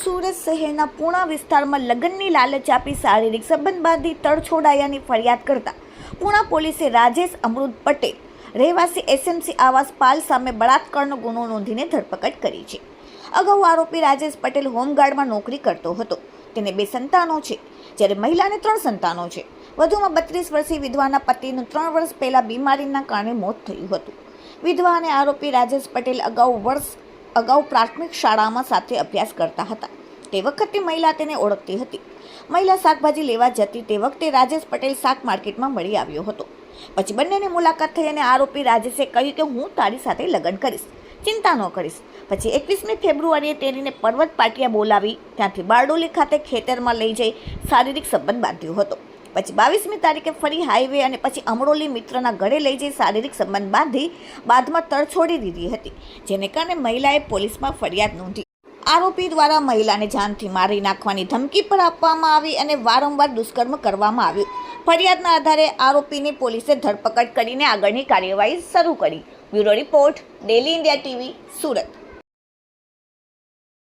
સુરત શહેરના પૂણા વિસ્તારમાં લગ્નની લાલચ આપી શારીરિક સંબંધ બાંધી તડછોડાયાની ફરિયાદ કરતા પૂણા પોલીસે રાજેશ અમૃત પટેલ, રહેવાસી એસએમસી આવાસ પાલ સામે બળાત્કારનો ગુનો નોંધીને ધરપકડ કરી છે. અગાઉ આરોપી રાજેશ પટેલ હોમગાર્ડમાં નોકરી કરતો હતો. તેને બે સંતાનો છે. જ્યારે મહિલાને ત્રણ સંતાનો છે. વધુમાં બત્રીસ વર્ષીય વિધવાના પતિનું ત્રણ વર્ષ પહેલાં બીમારીના કારણે મોત થયું હતું. વિધવા અને આરોપી રાજેશ પટેલ અગાઉ વર્ષ અગાઉ પ્રાથમિક શાળામાં સાથે અભ્યાસ કરતા હતા. તે વખતે મહિલા તેને ઓળખતી હતી. મહિલા શાકભાજી લેવા જતી તે વખતે રાજેશ પટેલ શાક માર્કેટમાં મળી આવ્યો હતો. પછી બંનેની મુલાકાત થઈ અને આરોપી રાજેશે કહ્યું કે હું તારી સાથે લગ્ન કરીશ. ચિંતા ન કરીશ. પછી એકવીસમી ફેબ્રુઆરીએ તેણીને પર્વત પાટિયા બોલાવી ત્યાંથી બારડોલી ખાતે ખેતરમાં લઈ જઈ શારીરિક સંબંધ બાંધ્યો હતો. પછી બાવીસમી તારીખે ફરી હાઈવે અને પછી અમરોલી મિત્રના ઘરે લઈ જઈ શારીરિક સંબંધ બાંધી બાદમાં તડછોડી દીધી હતી, જેને કારણે મહિલાએ પોલીસમાં ફરિયાદ નોંધી. આરોપી દ્વારા મહિલાને જાનથી મારી નાખવાની ધમકી પણ આપવામાં આવી અને વારંવાર દુષ્કર્મ કરવામાં આવ્યું. ફરિયાદના આધારે આરોપીની પોલીસે ધરપકડ કરીને આગળની કાર્યવાહી શરૂ કરી. Bureau report, daily India TV, Surat.